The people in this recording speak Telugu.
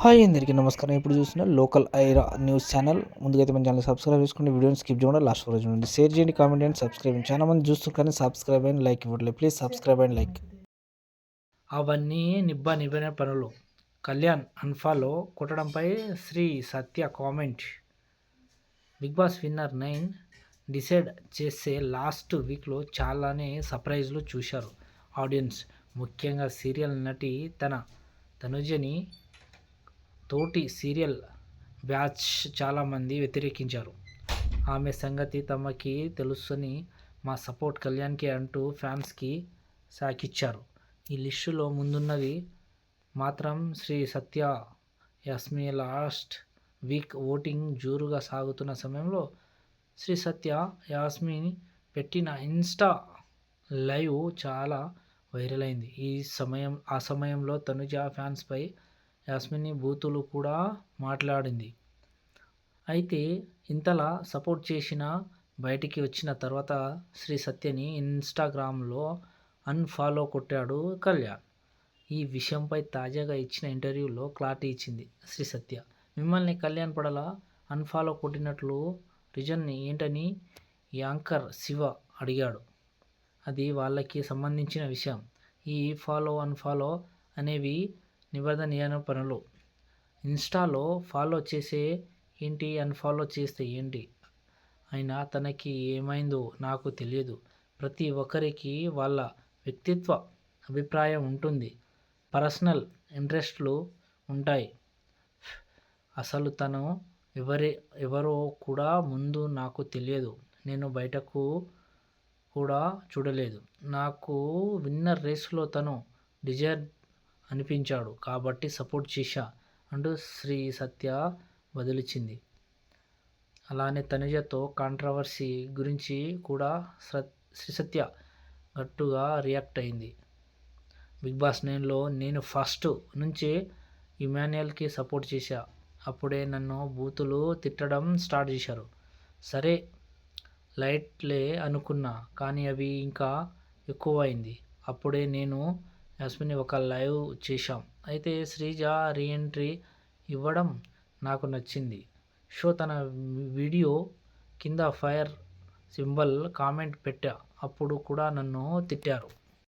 హాయ్ అందరికీ నమస్కారం. ఇప్పుడు చూసిన లోకల్ ఐరా న్యూస్ ఛానల్. ముందుకైతే మన ఛానల్ సబ్స్క్రైబ్ చేసుకుని వీడియోని స్కిప్ చేయకుండా లాస్ట్ వరకు చూడండి. షేర్ చేయండి కామెంట్ చేయండి సబ్స్క్రైబ్ చాలా మంది చూస్తున్నారు కానీ సబ్స్క్రైబ్ అండ్ లైక్ ఇవ్వట్లేదు. Please subscribe and like. అవన్నీ నిబ్బ నిబ్బనే పనులు. Kalyan unfollow కొట్టడంపై Shri Satya comment. Big boss winner nine decide చేసే లాస్ట్ వీక్లో చాలానే సర్ప్రైజ్లు చూశారు. ఆడియన్స్ ముఖ్యంగా సీరియల్ నటి తన తనుజని తోటి సీరియల్ బ్యాచ్ చాలామంది వ్యతిరేకించారు. ఆమె సంగతి తమకి తెలుసని మా సపోర్ట్ కళ్యాణ్కి అంటూ ఫ్యాన్స్కి సాకిచ్చారు. ఈ లిస్టులో ముందున్నది మాత్రం Shri Satya Yashmi last week voting జోరుగా సాగుతున్న సమయంలో శ్రీ సత్య యాస్మిని పెట్టిన ఇన్స్టా లైవ్ చాలా వైరల్ అయింది. ఈ సమయం ఆ సమయంలో తనుజ ఫ్యాన్స్పై యాస్మిని బూతులు కూడా మాట్లాడింది. అయితే ఇంతలా సపోర్ట్ చేసిన బయటికి వచ్చిన తర్వాత శ్రీ సత్యని ఇన్స్టాగ్రామ్లో అన్ఫాలో కొట్టాడు కళ్యాణ్. ఈ విషయంపై తాజాగా ఇచ్చిన ఇంటర్వ్యూలో క్లారిటీ ఇచ్చింది శ్రీ సత్య. మిమ్మల్ని కళ్యాణ్ పడల? అన్ఫాలో కొట్టినట్లు రీజన్ ఏంటని యాంకర్ శివ అడిగాడు. అది వాళ్ళకి సంబంధించిన విషయం. ఈ ఫాలో అన్ఫాలో అనేవి నిబంధనీయ పనులు ఇన్స్టాలో ఫాలో చేసే ఏంటి అన్ఫాలో చేస్తే ఏంటి? అయినా తనకి ఏమైందో నాకు తెలియదు. ప్రతి ఒక్కరికి వాళ్ళ వ్యక్తిత్వ అభిప్రాయం ఉంటుంది. పర్సనల్ ఇంట్రెస్ట్లు ఉంటాయి. అసలు తను ఎవరి ఎవరో కూడా ముందు నాకు తెలియదు. నేను బయటకు కూడా చూడలేదు. నాకు విన్నర్ రేసులో తను డిజైర్ అనిపించాడు. కాబట్టి సపోర్ట్ చేశా అంటూ శ్రీ సత్య వదిలిచింది. అలానే తనుజతో కాంట్రవర్సీ గురించి కూడా శ్రీ సత్య గట్టుగా రియాక్ట్ అయింది. బిగ్ బాస్ నైన్లో నేను ఫస్ట్ నుంచి ఇమాన్యుయల్కి సపోర్ట్ చేశా. అప్పుడే నన్ను బూతులు తిట్టడం స్టార్ట్ చేశారు. సరే లైట్లే అనుకున్నా కానీ అవి ఇంకా ఎక్కువైంది అప్పుడే నేను యాస్మిని ఒక లైవ్ చేశాం. అయితే శ్రీజ రీఎంట్రీ ఇవ్వడం నాకు నచ్చింది. షో తన వీడియో కింద ఫైర్ సింబల్ కామెంట్ పెట్టా. అప్పుడు కూడా నన్ను తిట్టారు.